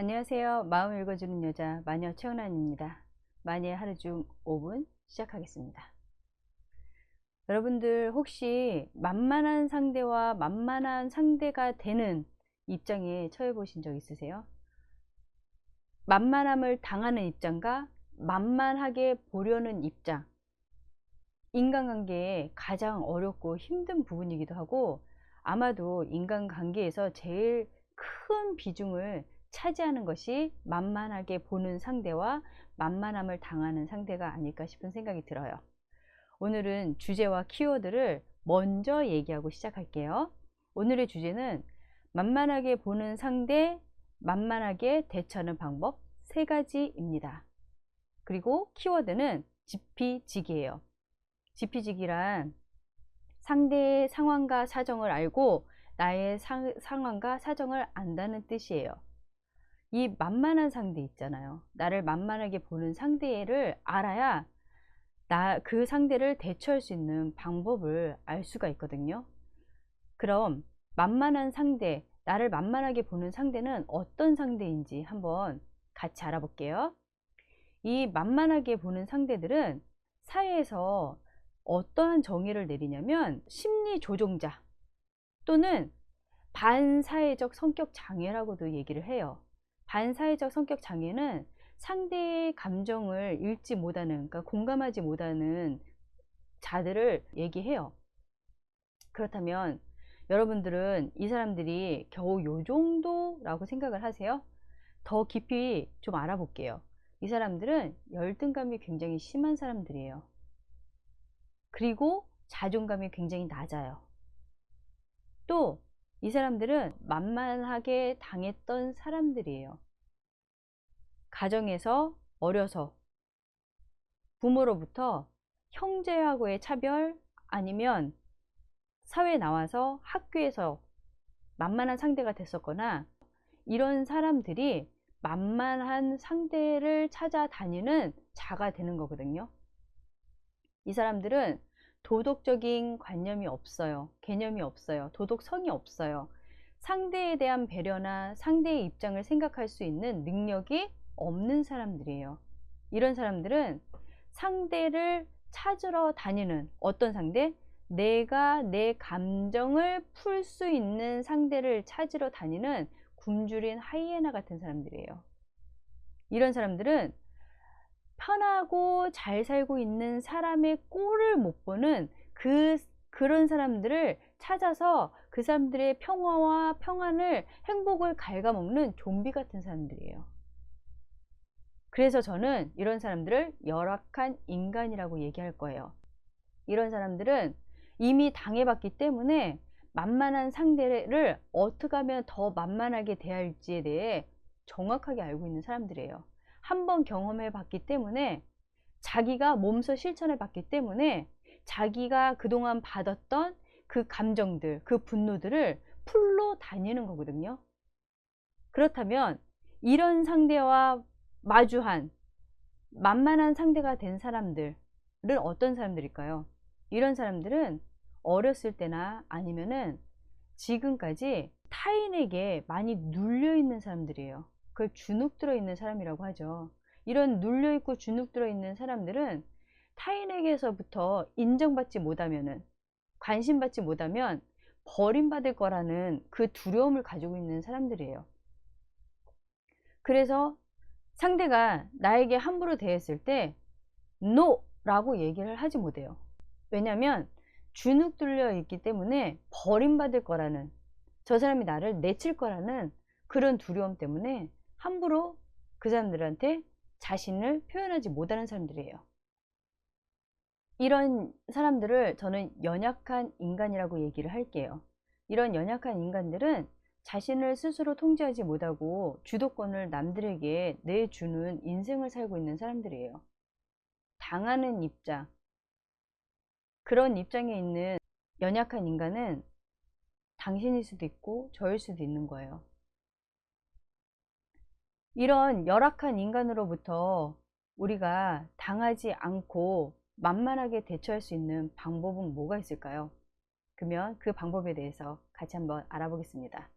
안녕하세요. 마음 읽어주는 여자 마녀 최은아입니다. 마녀의 하루 중 5분 시작하겠습니다. 여러분들 혹시 만만한 상대와 만만한 상대가 되는 입장에 처해 보신 적 있으세요? 만만함을 당하는 입장과 만만하게 보려는 입장. 인간관계에 가장 어렵고 힘든 부분이기도 하고 아마도 인간관계에서 제일 큰 비중을 차지하는 것이 만만하게 보는 상대와 만만함을 당하는 상대가 아닐까 싶은 생각이 들어요. 오늘은 주제와 키워드를 먼저 얘기하고 시작할게요. 오늘의 주제는 만만하게 보는 상대, 만만하게 대처하는 방법 세 가지입니다. 그리고 키워드는 지피지기예요. 지피지기란 상대의 상황과 사정을 알고 나의 상, 상황과 사정을 안다는 뜻이에요. 이 만만한 상대 있잖아요. 나를 만만하게 보는 상대를 알아야 나 그 상대를 대처할 수 있는 방법을 알 수가 있거든요. 그럼 만만한 상대, 나를 만만하게 보는 상대는 어떤 상대인지 한번 같이 알아볼게요. 이 만만하게 보는 상대들은 사회에서 어떠한 정의를 내리냐면 심리 조종자 또는 반사회적 성격 장애라고도 얘기를 해요. 반사회적 성격 장애는 상대의 감정을 읽지 못하는, 그러니까 공감하지 못하는 자들을 얘기해요. 그렇다면 여러분들은 이 사람들이 겨우 요 정도라고 생각을 하세요? 더 깊이 좀 알아볼게요. 이 사람들은 열등감이 굉장히 심한 사람들이에요. 그리고 자존감이 굉장히 낮아요. 또 이 사람들은 만만하게 당했던 사람들이에요. 가정에서 어려서 부모로부터 형제하고의 차별 아니면 사회에 나와서 학교에서 만만한 상대가 됐었거나 이런 사람들이 만만한 상대를 찾아다니는 자가 되는 거거든요. 이 사람들은 도덕적인 관념이 없어요. 개념이 없어요. 도덕성이 없어요. 상대에 대한 배려나 상대의 입장을 생각할 수 있는 능력이 없는 사람들이에요. 이런 사람들은 상대를 찾으러 다니는 어떤 상대? 내가 내 감정을 풀 수 있는 상대를 찾으러 다니는 굶주린 하이에나 같은 사람들이에요. 이런 사람들은 편하고 잘 살고 있는 사람의 꼴을 못 보는 그 그런 사람들을 찾아서 그 사람들의 평화와 평안을 행복을 갉아먹는 좀비 같은 사람들이에요. 그래서 저는 이런 사람들을 열악한 인간이라고 얘기할 거예요. 이런 사람들은 이미 당해봤기 때문에 만만한 상대를 어떻게 하면 더 만만하게 대할지에 대해 정확하게 알고 있는 사람들이에요. 한 번 경험해 봤기 때문에 자기가 몸소 실천해 봤기 때문에 자기가 그동안 받았던 그 감정들, 그 분노들을 풀로 다니는 거거든요. 그렇다면 이런 상대와 마주한 만만한 상대가 된 사람들은 어떤 사람들일까요? 이런 사람들은 어렸을 때나 아니면은 지금까지 타인에게 많이 눌려 있는 사람들이에요. 그걸 주눅 들어 있는 사람이라고 하죠. 이런 눌려 있고 주눅 들어 있는 사람들은 타인에게서부터 인정받지 못하면은 관심받지 못하면 버림받을 거라는 그 두려움을 가지고 있는 사람들이에요. 그래서 상대가 나에게 함부로 대했을 때 NO! 라고 얘기를 하지 못해요. 왜냐하면 주눅 들려 있기 때문에 버림받을 거라는 저 사람이 나를 내칠 거라는 그런 두려움 때문에 함부로 그 사람들한테 자신을 표현하지 못하는 사람들이에요. 이런 사람들을 저는 연약한 인간이라고 얘기를 할게요. 이런 연약한 인간들은 자신을 스스로 통제하지 못하고 주도권을 남들에게 내주는 인생을 살고 있는 사람들이에요. 당하는 입장, 그런 입장에 있는 연약한 인간은 당신일 수도 있고 저일 수도 있는 거예요. 이런 열악한 인간으로부터 우리가 당하지 않고 만만하게 대처할 수 있는 방법은 뭐가 있을까요? 그러면 그 방법에 대해서 같이 한번 알아보겠습니다.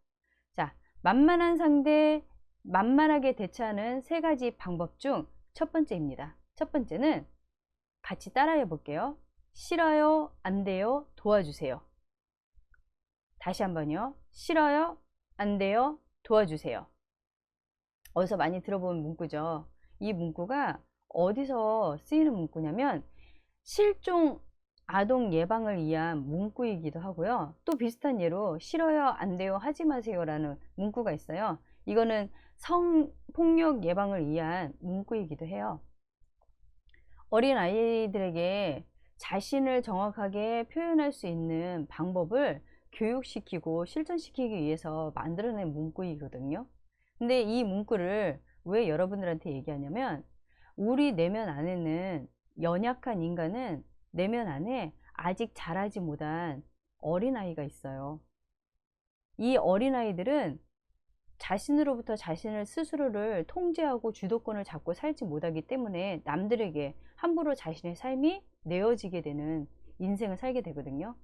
자, 만만한 상대, 만만하게 대처하는 세 가지 방법 중 첫 번째입니다. 첫 번째는 같이 따라해 볼게요. 싫어요, 안 돼요, 도와주세요. 다시 한번요. 싫어요, 안 돼요, 도와주세요. 어디서 많이 들어본 문구죠. 이 문구가 어디서 쓰이는 문구냐면 실종 아동 예방을 위한 문구이기도 하고요. 또 비슷한 예로 싫어요, 안 돼요, 하지 마세요라는 문구가 있어요. 이거는 성폭력 예방을 위한 문구이기도 해요. 어린 아이들에게 자신을 정확하게 표현할 수 있는 방법을 교육시키고 실천시키기 위해서 만들어낸 문구이거든요. 근데 이 문구를 왜 여러분들한테 얘기하냐면 우리 내면 안에는 연약한 인간은 내면 안에 아직 자라지 못한 어린아이가 있어요. 이 어린아이들은 자신으로부터 자신을 스스로를 통제하고 주도권을 잡고 살지 못하기 때문에 남들에게 함부로 자신의 삶이 내어지게 되는 인생을 살게 되거든요.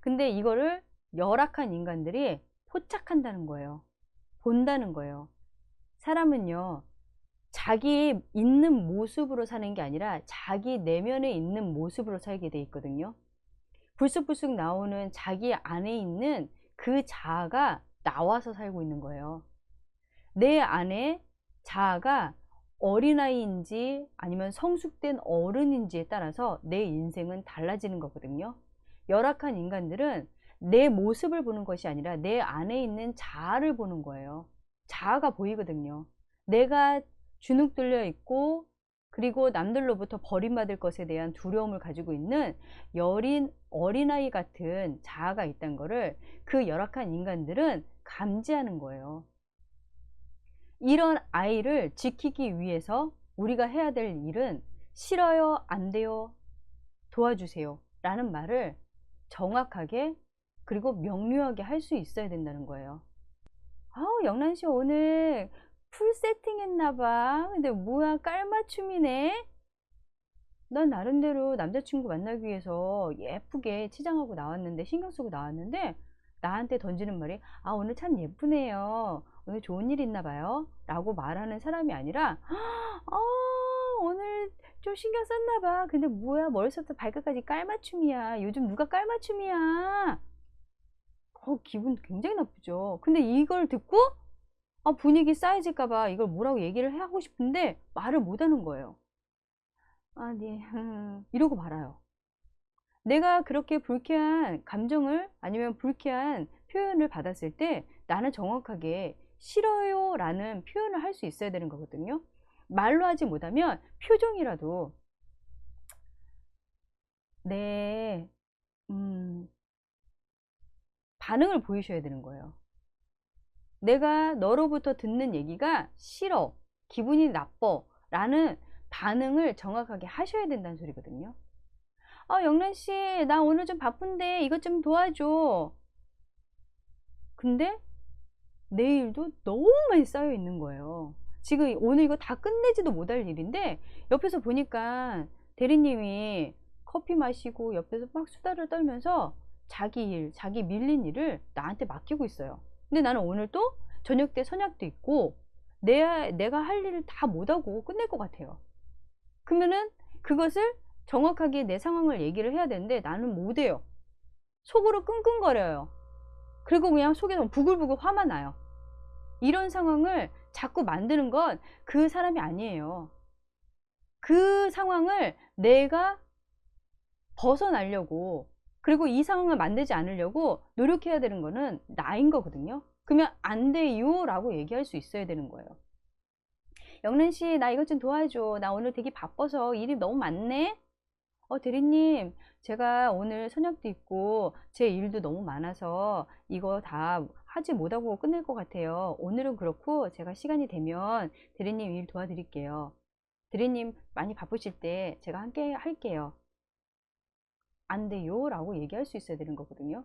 근데 이거를 열악한 인간들이 포착한다는 거예요. 본다는 거예요. 사람은요, 자기 있는 모습으로 사는 게 아니라 자기 내면에 있는 모습으로 살게 돼 있거든요. 불쑥불쑥 나오는 자기 안에 있는 그 자아가 나와서 살고 있는 거예요. 내 안에 자아가 어린아이인지 아니면 성숙된 어른인지에 따라서 내 인생은 달라지는 거거든요. 열악한 인간들은 내 모습을 보는 것이 아니라 내 안에 있는 자아를 보는 거예요. 자아가 보이거든요. 내가 주눅 들려 있고 그리고 남들로부터 버림받을 것에 대한 두려움을 가지고 있는 여린 어린아이 같은 자아가 있다는 것을 그 열악한 인간들은 감지하는 거예요. 이런 아이를 지키기 위해서 우리가 해야 될 일은 싫어요, 안 돼요, 도와주세요 라는 말을 정확하게 그리고 명료하게 할 수 있어야 된다는 거예요. 아우, 영란 씨 오늘 풀 세팅 했나봐. 근데 뭐야, 깔맞춤이네? 난 나름대로 남자친구 만나기 위해서 예쁘게 치장하고 나왔는데, 신경 쓰고 나왔는데, 나한테 던지는 말이, 아, 오늘 참 예쁘네요. 오늘 좋은 일 있나 봐요. 라고 말하는 사람이 아니라, 아, 오늘 좀 신경 썼나 봐. 근데 뭐야, 머리부터 발끝까지 깔맞춤이야. 요즘 누가 깔맞춤이야. 어, 기분 굉장히 나쁘죠. 근데 이걸 듣고, 아, 분위기 쌓여질까 봐 이걸 뭐라고 얘기를 하고 싶은데 말을 못 하는 거예요. 아니, 이러고 말아요. 내가 그렇게 불쾌한 감정을 아니면 불쾌한 표현을 받았을 때 나는 정확하게 싫어요 라는 표현을 할 수 있어야 되는 거거든요. 말로 하지 못하면 표정이라도 네, 음, 반응을 보이셔야 되는 거예요. 내가 너로부터 듣는 얘기가 싫어, 기분이 나빠 라는 반응을 정확하게 하셔야 된다는 소리거든요. 아, 영란 씨, 나 오늘 좀 바쁜데 이것 좀 도와줘. 근데 내일도 너무 많이 쌓여 있는 거예요. 지금 오늘 이거 다 끝내지도 못할 일인데 옆에서 보니까 대리님이 커피 마시고 옆에서 막 수다를 떨면서 자기 일, 자기 밀린 일을 나한테 맡기고 있어요. 근데 나는 오늘 또 저녁 때 선약도 있고 내, 내가 할 일을 다 못하고 끝낼 것 같아요. 그러면은 그것을 정확하게 내 상황을 얘기를 해야 되는데 나는 못해요. 속으로 끙끙거려요. 그리고 그냥 속에서 부글부글 화만 나요. 이런 상황을 자꾸 만드는 건 그 사람이 아니에요. 그 상황을 내가 벗어나려고 그리고 이 상황을 만들지 않으려고 노력해야 되는 거는 나인 거거든요. 그러면 안 돼요 라고 얘기할 수 있어야 되는 거예요. 영란 씨, 나 이것 좀 도와줘. 나 오늘 되게 바빠서 일이 너무 많네. 어, 대리님, 제가 오늘 선약도 있고 제 일도 너무 많아서 이거 다 하지 못하고 끝낼 것 같아요. 오늘은 그렇고 제가 시간이 되면 대리님 일 도와드릴게요. 대리님 많이 바쁘실 때 제가 함께 할게요. 안 돼요 라고 얘기할 수 있어야 되는 거거든요.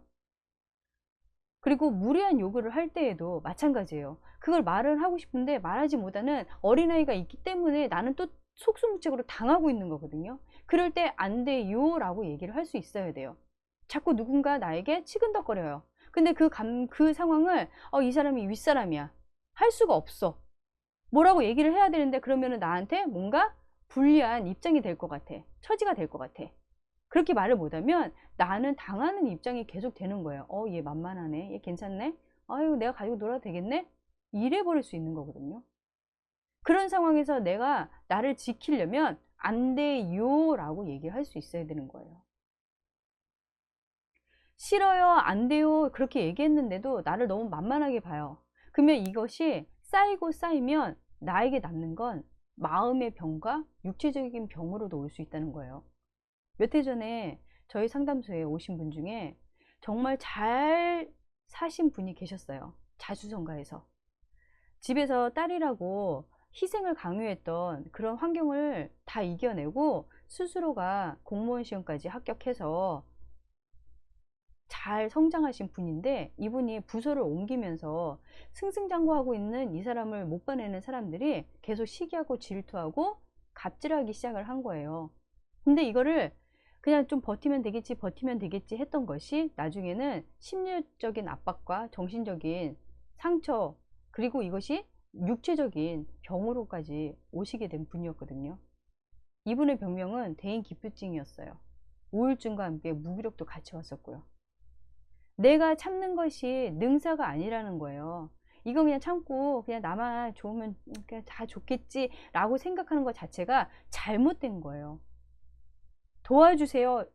그리고 무리한 요구를 할 때에도 마찬가지예요. 그걸 말을 하고 싶은데 말하지 못하는 어린아이가 있기 때문에 나는 또 속수무책으로 당하고 있는 거거든요. 그럴 때 안 돼요 라고 얘기를 할 수 있어야 돼요. 자꾸 누군가 나에게 치근덕거려요. 근데 그 감, 그 상황을, 어, 이 사람이 윗사람이야. 할 수가 없어. 뭐라고 얘기를 해야 되는데 그러면은 나한테 뭔가 불리한 입장이 될 것 같아. 처지가 될 것 같아. 그렇게 말을 못하면 나는 당하는 입장이 계속 되는 거예요. 어, 얘 만만하네. 얘 괜찮네. 아유, 내가 가지고 놀아도 되겠네? 이래 버릴 수 있는 거거든요. 그런 상황에서 내가 나를 지키려면 안 돼요 라고 얘기를 할수 있어야 되는 거예요. 싫어요, 안 돼요 그렇게 얘기했는데도 나를 너무 만만하게 봐요. 그러면 이것이 쌓이고 쌓이면 나에게 남는 건 마음의 병과 육체적인 병으로도 올 수 있다는 거예요. 몇 해 전에 저희 상담소에 오신 분 중에 정말 잘 사신 분이 계셨어요. 자수성가에서. 집에서 딸이라고 희생을 강요했던 그런 환경을 다 이겨내고 스스로가 공무원 시험까지 합격해서 잘 성장하신 분인데 이분이 부서를 옮기면서 승승장구하고 있는 이 사람을 못 봐내는 사람들이 계속 시기하고 질투하고 갑질하기 시작을 한 거예요. 근데 이거를 그냥 좀 버티면 되겠지, 버티면 되겠지 했던 것이 나중에는 심리적인 압박과 정신적인 상처, 그리고 이것이 육체적인 병으로까지 오시게 된 분이었거든요. 이분의 병명은 대인 기피증이었어요. 우울증과 함께 무기력도 같이 왔었고요. 내가 참는 것이 능사가 아니라는 거예요. 이거 그냥 참고 그냥 나만 좋으면 그냥 다 좋겠지 라고 생각하는 것 자체가 잘못된 거예요. 도와주세요.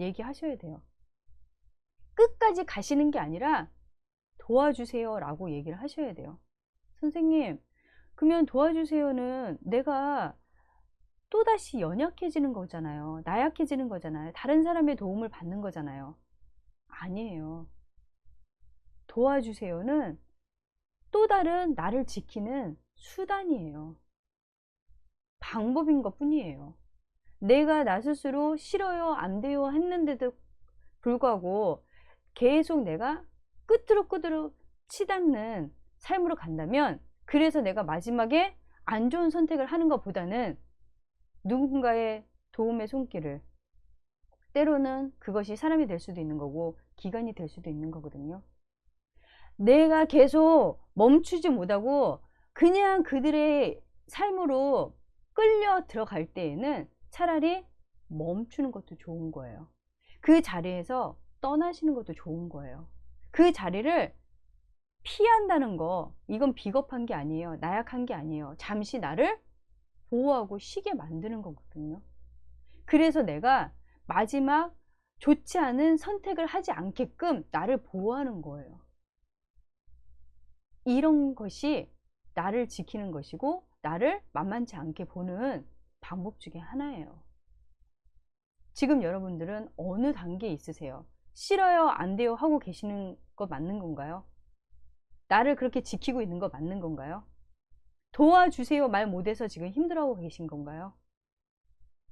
얘기하셔야 돼요. 끝까지 가시는 게 아니라 도와주세요 라고 얘기를 하셔야 돼요. 선생님, 그러면 도와주세요는 내가 또다시 연약해지는 거잖아요. 나약해지는 거잖아요. 다른 사람의 도움을 받는 거잖아요. 아니에요. 도와주세요는 또 다른 나를 지키는 수단이에요. 방법인 것 뿐이에요. 내가 나 스스로 싫어요, 안 돼요 했는데도 불구하고 계속 내가 끝으로 끝으로 치닫는 삶으로 간다면 그래서 내가 마지막에 안 좋은 선택을 하는 것보다는 누군가의 도움의 손길을 때로는 그것이 사람이 될 수도 있는 거고 기간이 될 수도 있는 거거든요. 내가 계속 멈추지 못하고 그냥 그들의 삶으로 끌려 들어갈 때에는 차라리 멈추는 것도 좋은 거예요. 그 자리에서 떠나시는 것도 좋은 거예요. 그 자리를 피한다는 거, 이건 비겁한 게 아니에요. 나약한 게 아니에요. 잠시 나를 보호하고 쉬게 만드는 거거든요. 그래서 내가 마지막 좋지 않은 선택을 하지 않게끔 나를 보호하는 거예요. 이런 것이 나를 지키는 것이고 나를 만만치 않게 보는 방법 중에 하나예요. 지금 여러분들은 어느 단계에 있으세요? 싫어요, 안 돼요 하고 계시는 거 맞는 건가요? 나를 그렇게 지키고 있는 거 맞는 건가요? 도와주세요 말 못해서 지금 힘들어하고 계신 건가요?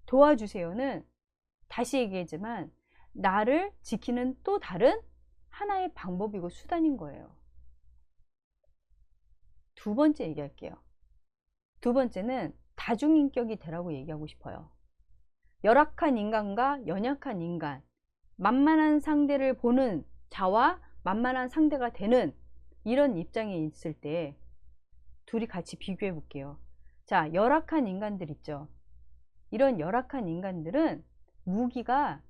도와주세요는 다시 얘기했지만 나를 지키는 또 다른 하나의 방법이고 수단인 거예요. 두 번째 얘기할게요. 두 번째는 다중인격이 되라고 얘기하고 싶어요. 열악한 인간과 연약한 인간, 만만한 상대를 보는 자와 만만한 상대가 되는 이런 입장에 있을 때 둘이 같이 비교해 볼게요. 자, 열악한 인간들 있죠. 이런 열악한 인간들은 무기가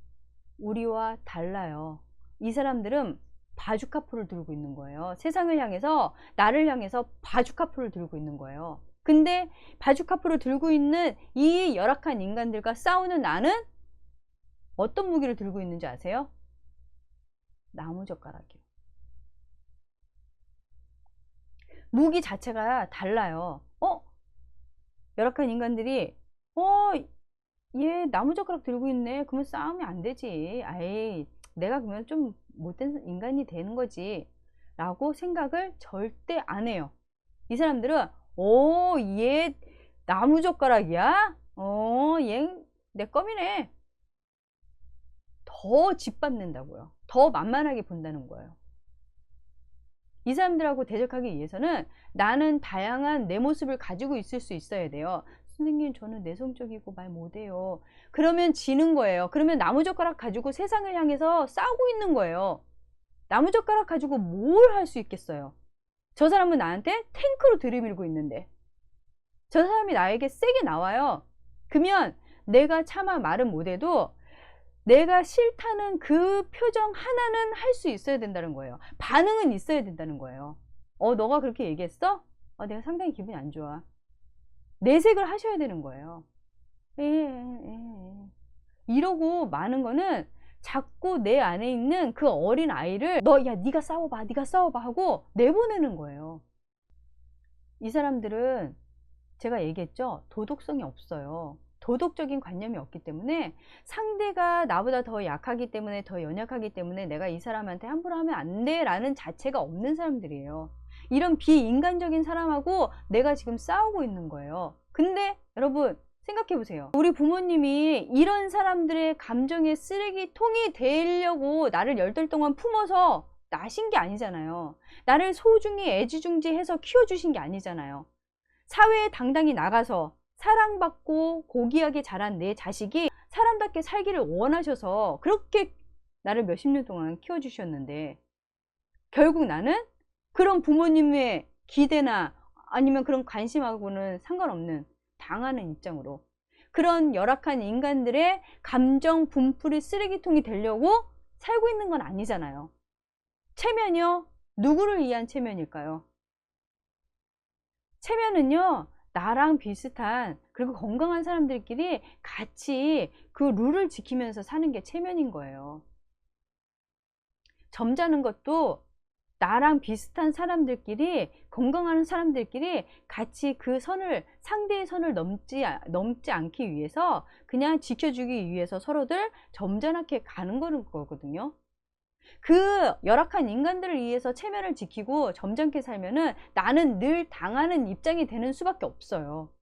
우리와 달라요. 이 사람들은 바주카포를 들고 있는 거예요. 세상을 향해서 나를 향해서 바주카포를 들고 있는 거예요. 근데 바주카포를 들고 있는 이 열악한 인간들과 싸우는 나는 어떤 무기를 들고 있는지 아세요? 나무젓가락이요. 무기 자체가 달라요. 어? 열악한 인간들이 어, 얘 나무젓가락 들고 있네. 그러면 싸우면 안 되지. 아이, 내가 그러면 좀 못된 인간이 되는 거지. 라고 생각을 절대 안 해요. 이 사람들은, 오, 얘 나무젓가락이야? 어, 얘내 껌이네. 더 짓밟는다고요. 더 만만하게 본다는 거예요. 이 사람들하고 대적하기 위해서는 나는 다양한 내 모습을 가지고 있을 수 있어야 돼요. 선생님 저는 내성적이고 말 못해요. 그러면 지는 거예요. 그러면 나무젓가락 가지고 세상을 향해서 싸우고 있는 거예요. 나무젓가락 가지고 뭘 할 수 있겠어요? 저 사람은 나한테 탱크로 들이밀고 있는데 저 사람이 나에게 세게 나와요. 그러면 내가 차마 말은 못해도 내가 싫다는 그 표정 하나는 할 수 있어야 된다는 거예요. 반응은 있어야 된다는 거예요. 어, 너가 그렇게 얘기했어? 어, 내가 상당히 기분이 안 좋아. 내색을 하셔야 되는 거예요. 예, 예, 예. 이러고 많은 거는 자꾸 내 안에 있는 그 어린 아이를 너, 야, 네가 싸워봐, 네가 싸워봐 하고 내보내는 거예요. 이 사람들은 제가 얘기했죠. 도덕성이 없어요. 도덕적인 관념이 없기 때문에 상대가 나보다 더 약하기 때문에 더 연약하기 때문에 내가 이 사람한테 함부로 하면 안 돼 라는 자체가 없는 사람들이에요. 이런 비인간적인 사람하고 내가 지금 싸우고 있는 거예요. 근데 여러분 생각해 보세요. 우리 부모님이 이런 사람들의 감정의 쓰레기통이 되려고 나를 열달 동안 품어서 나신 게 아니잖아요. 나를 소중히 애지중지해서 키워주신 게 아니잖아요. 사회에 당당히 나가서 사랑받고 고귀하게 자란 내 자식이 사람답게 살기를 원하셔서 그렇게 나를 몇십 년 동안 키워주셨는데 결국 나는 그런 부모님의 기대나 아니면 그런 관심하고는 상관없는 당하는 입장으로 그런 열악한 인간들의 감정 분풀이 쓰레기통이 되려고 살고 있는 건 아니잖아요. 체면이요? 누구를 위한 체면일까요? 체면은요, 나랑 비슷한 그리고 건강한 사람들끼리 같이 그 룰을 지키면서 사는 게 체면인 거예요. 점잖은 것도 나랑 비슷한 사람들끼리 건강한 사람들끼리 같이 그 선을 상대의 선을 넘지 넘지 않기 위해서 그냥 지켜주기 위해서 서로들 점잖게 가는 거거든요. 그 열악한 인간들을 위해서 체면을 지키고 점잖게 살면은 나는 늘 당하는 입장이 되는 수밖에 없어요.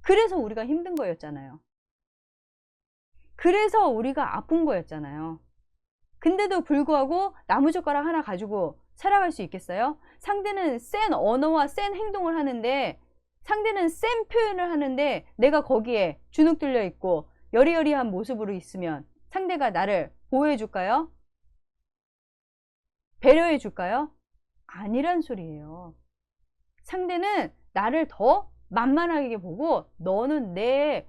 그래서 우리가 힘든 거였잖아요. 그래서 우리가 아픈 거였잖아요. 근데도 불구하고 나무젓가락 하나 가지고 살아갈 수 있겠어요? 상대는 센 언어와 센 행동을 하는데 상대는 센 표현을 하는데 내가 거기에 주눅 들려 있고 여리여리한 모습으로 있으면 상대가 나를 보호해 줄까요? 배려해 줄까요? 아니란 소리예요. 상대는 나를 더 만만하게 보고 너는 내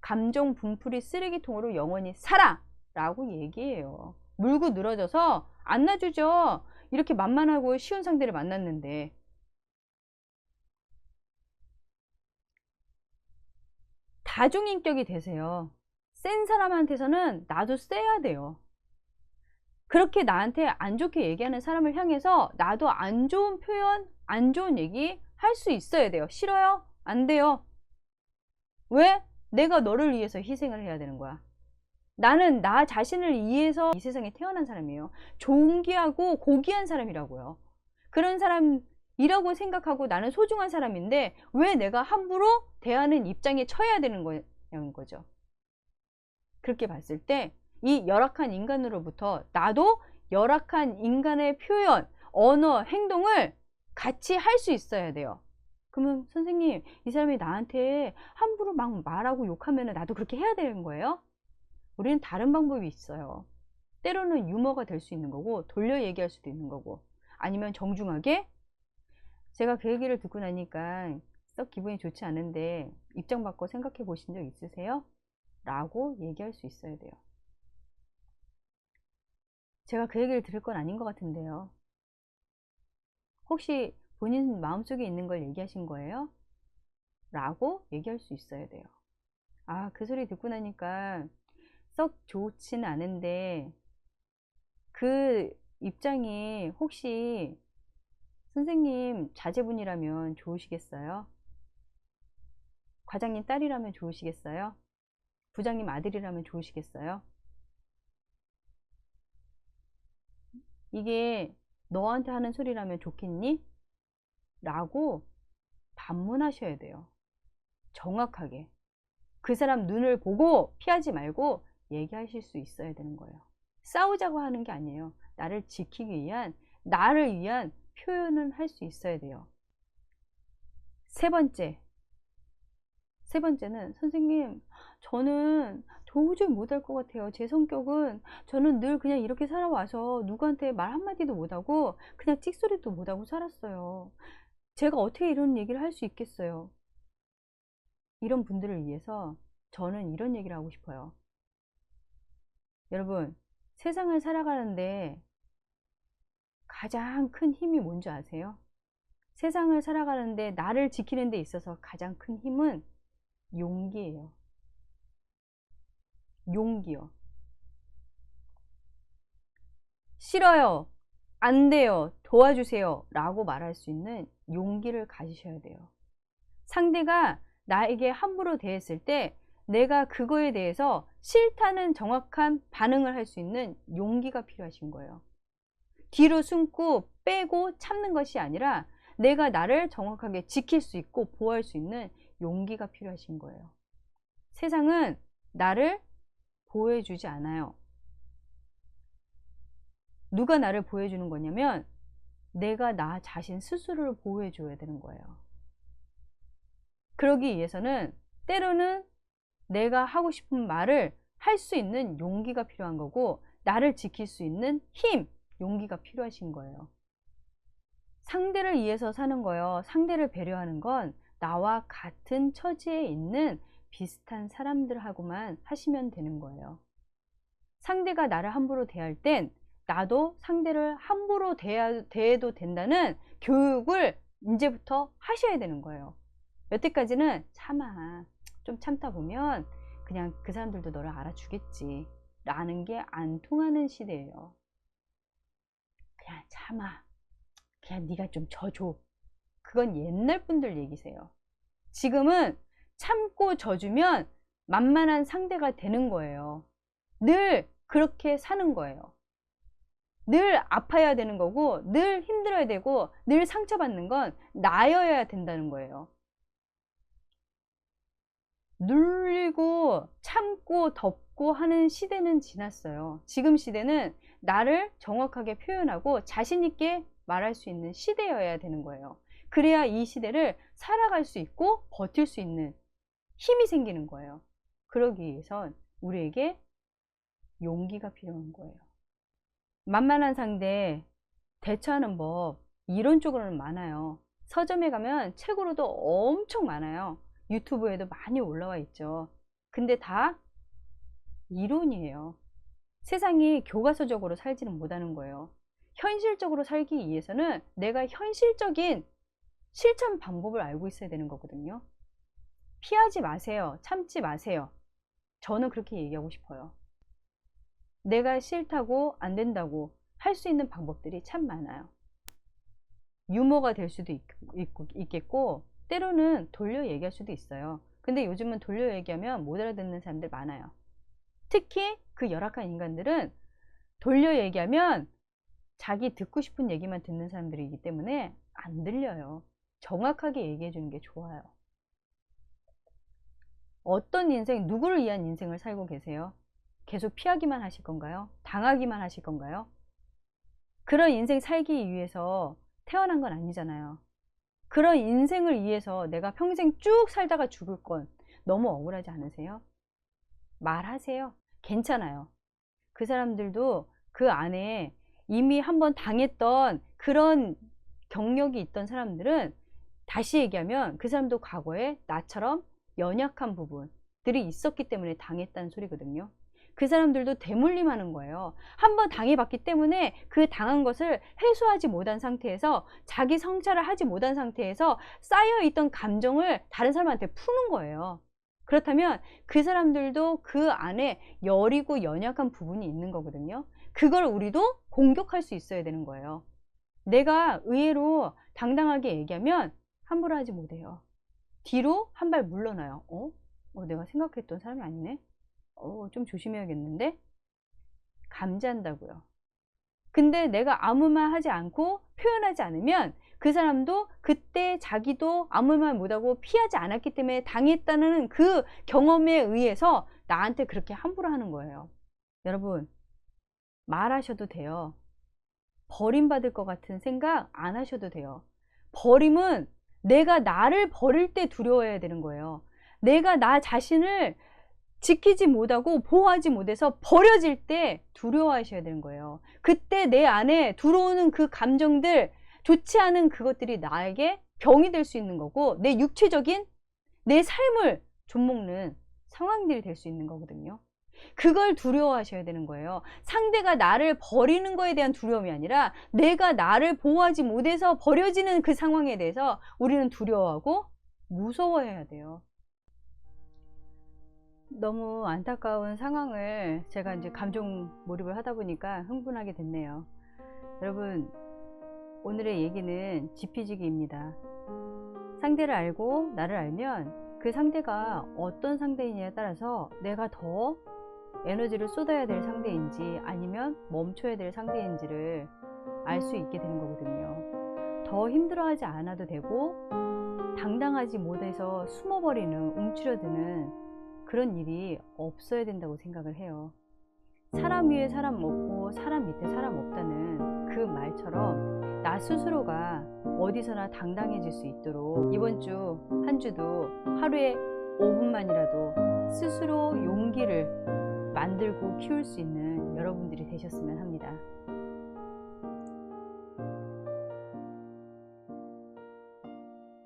감정 분풀이 쓰레기통으로 영원히 살아! 라고 얘기해요. 물고 늘어져서 안 놔주죠. 이렇게 만만하고 쉬운 상대를 만났는데. 다중인격이 되세요. 센 사람한테서는 나도 세야 돼요. 그렇게 나한테 안 좋게 얘기하는 사람을 향해서 나도 안 좋은 표현, 안 좋은 얘기 할 수 있어야 돼요. 싫어요? 안 돼요. 왜? 내가 너를 위해서 희생을 해야 되는 거야. 나는 나 자신을 위해서 이 세상에 태어난 사람이에요. 존귀하고 고귀한 사람이라고요. 그런 사람이라고 생각하고 나는 소중한 사람인데 왜 내가 함부로 대하는 입장에 처해야 되는 거냐는 거죠. 그렇게 봤을 때 이 열악한 인간으로부터 나도 열악한 인간의 표현, 언어, 행동을 같이 할 수 있어야 돼요. 그러면 선생님, 이 사람이 나한테 함부로 막 말하고 욕하면 나도 그렇게 해야 되는 거예요? 우리는 다른 방법이 있어요. 때로는 유머가 될 수 있는 거고, 돌려 얘기할 수도 있는 거고, 아니면 정중하게 제가 그 얘기를 듣고 나니까 썩 기분이 좋지 않은데 입장 바꿔 생각해 보신 적 있으세요? 라고 얘기할 수 있어야 돼요. 제가 그 얘기를 들을 건 아닌 것 같은데요. 혹시 본인 마음속에 있는 걸 얘기하신 거예요? 라고 얘기할 수 있어야 돼요. 아, 그 소리 듣고 나니까 썩 좋지는 않은데 그 입장이 혹시 선생님 자제분이라면 좋으시겠어요? 과장님 딸이라면 좋으시겠어요? 부장님 아들이라면 좋으시겠어요? 이게 너한테 하는 소리라면 좋겠니? 라고 반문하셔야 돼요. 정확하게. 그 사람 눈을 보고 피하지 말고 얘기하실 수 있어야 되는 거예요. 싸우자고 하는 게 아니에요. 나를 지키기 위한, 나를 위한 표현을 할수 있어야 돼요. 세 번째. 세 번째는 선생님, 저는 도저히 못할 것 같아요. 제 성격은 저는 늘 그냥 이렇게 살아와서 누구한테 말 한마디도 못하고 그냥 찍소리도 못하고 살았어요. 제가 어떻게 이런 얘기를 할 수 있겠어요? 이런 분들을 위해서 저는 이런 얘기를 하고 싶어요. 여러분, 세상을 살아가는데 가장 큰 힘이 뭔지 아세요? 세상을 살아가는데 나를 지키는 데 있어서 가장 큰 힘은 용기예요. 용기요. 싫어요. 안 돼요. 도와주세요. 라고 말할 수 있는 용기를 가지셔야 돼요. 상대가 나에게 함부로 대했을 때 내가 그거에 대해서 싫다는 정확한 반응을 할 수 있는 용기가 필요하신 거예요. 뒤로 숨고 빼고 참는 것이 아니라 내가 나를 정확하게 지킬 수 있고 보호할 수 있는 용기가 필요하신 거예요. 세상은 나를 보호해주지 않아요. 누가 나를 보호해주는 거냐면 내가 나 자신 스스로를 보호해줘야 되는 거예요. 그러기 위해서는 때로는 내가 하고 싶은 말을 할 수 있는 용기가 필요한 거고 나를 지킬 수 있는 힘, 용기가 필요하신 거예요. 상대를 위해서 사는 거요. 상대를 배려하는 건 나와 같은 처지에 있는 비슷한 사람들하고만 하시면 되는 거예요. 상대가 나를 함부로 대할 땐 나도 상대를 함부로 대해, 대해도 된다는 교육을 이제부터 하셔야 되는 거예요. 여태까지는 참아. 좀 참다 보면 그냥 그 사람들도 너를 알아주겠지. 라는 게 안 통하는 시대예요. 그냥 참아. 그냥 네가 좀 져줘. 그건 옛날 분들 얘기세요. 지금은 참고 져주면 만만한 상대가 되는 거예요. 늘 그렇게 사는 거예요. 늘 아파야 되는 거고, 늘 힘들어야 되고, 늘 상처받는 건 나여야 된다는 거예요. 눌리고 참고 덮고 하는 시대는 지났어요. 지금 시대는 나를 정확하게 표현하고 자신 있게 말할 수 있는 시대여야 되는 거예요. 그래야 이 시대를 살아갈 수 있고 버틸 수 있는 힘이 생기는 거예요. 그러기 위해선 우리에게 용기가 필요한 거예요. 만만한 상대 대처하는 법 이론적으로는 많아요. 서점에 가면 책으로도 엄청 많아요. 유튜브에도 많이 올라와 있죠. 근데 다 이론이에요. 세상이 교과서적으로 살지는 못하는 거예요. 현실적으로 살기 위해서는 내가 현실적인 실천 방법을 알고 있어야 되는 거거든요. 피하지 마세요. 참지 마세요. 저는 그렇게 얘기하고 싶어요. 내가 싫다고 안 된다고 할 수 있는 방법들이 참 많아요. 유머가 될 수도 있, 있겠고 때로는 돌려 얘기할 수도 있어요. 근데 요즘은 돌려 얘기하면 못 알아듣는 사람들 많아요. 특히 그 열악한 인간들은 돌려 얘기하면 자기 듣고 싶은 얘기만 듣는 사람들이기 때문에 안 들려요. 정확하게 얘기해 주는 게 좋아요. 어떤 인생, 누구를 위한 인생을 살고 계세요? 계속 피하기만 하실 건가요? 당하기만 하실 건가요? 그런 인생 살기 위해서 태어난 건 아니잖아요. 그런 인생을 위해서 내가 평생 쭉 살다가 죽을 건 너무 억울하지 않으세요? 말하세요. 괜찮아요. 그 사람들도 그 안에 이미 한번 당했던 그런 경력이 있던 사람들은 다시 얘기하면 그 사람도 과거에 나처럼 연약한 부분들이 있었기 때문에 당했다는 소리거든요. 그 사람들도 대물림하는 거예요. 한번 당해봤기 때문에 그 당한 것을 해소하지 못한 상태에서 자기 성찰을 하지 못한 상태에서 쌓여있던 감정을 다른 사람한테 푸는 거예요. 그렇다면 그 사람들도 그 안에 여리고 연약한 부분이 있는 거거든요. 그걸 우리도 공격할 수 있어야 되는 거예요. 내가 의외로 당당하게 얘기하면 함부로 하지 못해요. 뒤로 한 발 물러나요. 어? 어? 내가 생각했던 사람이 아니네? 어, 좀 조심해야겠는데? 감지한다고요. 근데 내가 아무 말 하지 않고 표현하지 않으면 그 사람도 그때 자기도 아무 말 못하고 피하지 않았기 때문에 당했다는 그 경험에 의해서 나한테 그렇게 함부로 하는 거예요. 여러분, 말하셔도 돼요. 버림받을 것 같은 생각 안 하셔도 돼요. 버림은 내가 나를 버릴 때 두려워해야 되는 거예요. 내가 나 자신을 지키지 못하고 보호하지 못해서 버려질 때 두려워하셔야 되는 거예요. 그때 내 안에 들어오는 그 감정들, 좋지 않은 그것들이 나에게 병이 될 수 있는 거고 내 육체적인 내 삶을 좀먹는 상황들이 될 수 있는 거거든요. 그걸 두려워하셔야 되는 거예요. 상대가 나를 버리는 거에 대한 두려움이 아니라 내가 나를 보호하지 못해서 버려지는 그 상황에 대해서 우리는 두려워하고 무서워해야 돼요. 너무 안타까운 상황을 제가 이제 감정 몰입을 하다 보니까 흥분하게 됐네요. 여러분, 오늘의 얘기는 지피지기입니다. 상대를 알고 나를 알면 그 상대가 어떤 상대이냐에 따라서 내가 더 에너지를 쏟아야 될 상대인지 아니면 멈춰야 될 상대인지를 알 수 있게 되는 거거든요. 더 힘들어하지 않아도 되고 당당하지 못해서 숨어버리는 움츠려드는 그런 일이 없어야 된다고 생각을 해요. 사람 위에 사람 없고 사람 밑에 사람 없다는 그 말처럼 나 스스로가 어디서나 당당해질 수 있도록 이번 주 한 주도 하루에 5분만이라도 스스로 용기를 만들고 키울 수 있는 여러분들이 되셨으면 합니다.